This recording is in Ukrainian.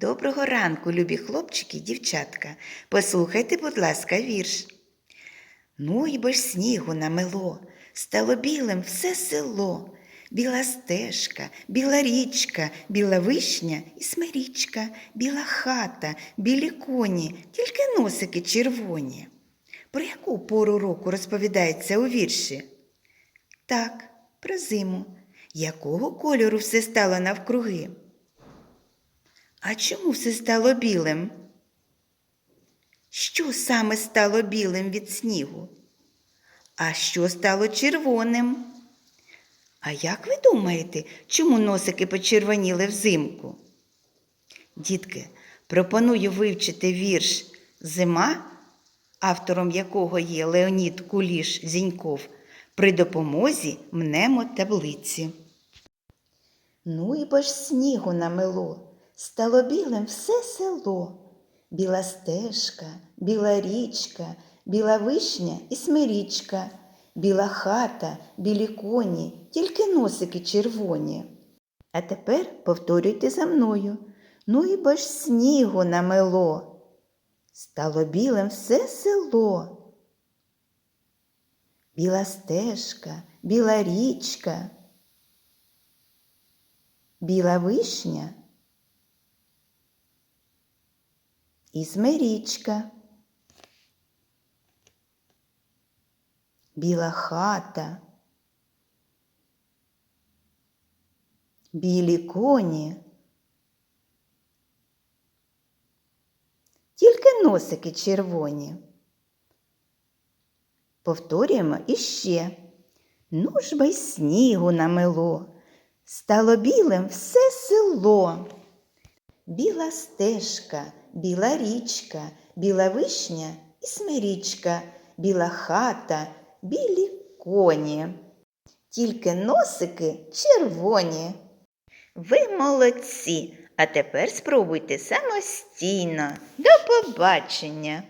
Доброго ранку, любі хлопчики і дівчатка. Послухайте, будь ласка, вірш. Ну й бо ж снігу намело, стало білим все село. Біла стежка, біла річка, біла вишня і смирічка, біла хата, білі коні, тільки носики червоні. Про яку пору року розповідається у вірші? Так, про зиму. Якого кольору все стало навкруги? А чому все стало білим? Що саме стало білим від снігу? А що стало червоним? А як ви думаєте, чому носики почервоніли взимку? Дітки, пропоную вивчити вірш Зима, автором якого є Леонід Куліш Зіньков, при допомозі мнемо таблиці. Ну і бо ж снігу намело, стало білим все село. Біла стежка, біла річка, біла вишня і смирічка, біла хата, білі коні, тільки носики червоні. А тепер повторюйте за мною. Ну і бо ж снігу намело. Стало білим все село. Біла стежка, біла річка, біла вишня і смирічка. Біла хата, білі коні. Тільки носики червоні. Повторюємо іще. Ну ж бо й снігу намело, стало білим все село. Біла стежка, біла річка, біла вишня і смирічка, біла хата, білі коні. Тільки носики червоні. Ви молодці, а тепер спробуйте самостійно. До побачення!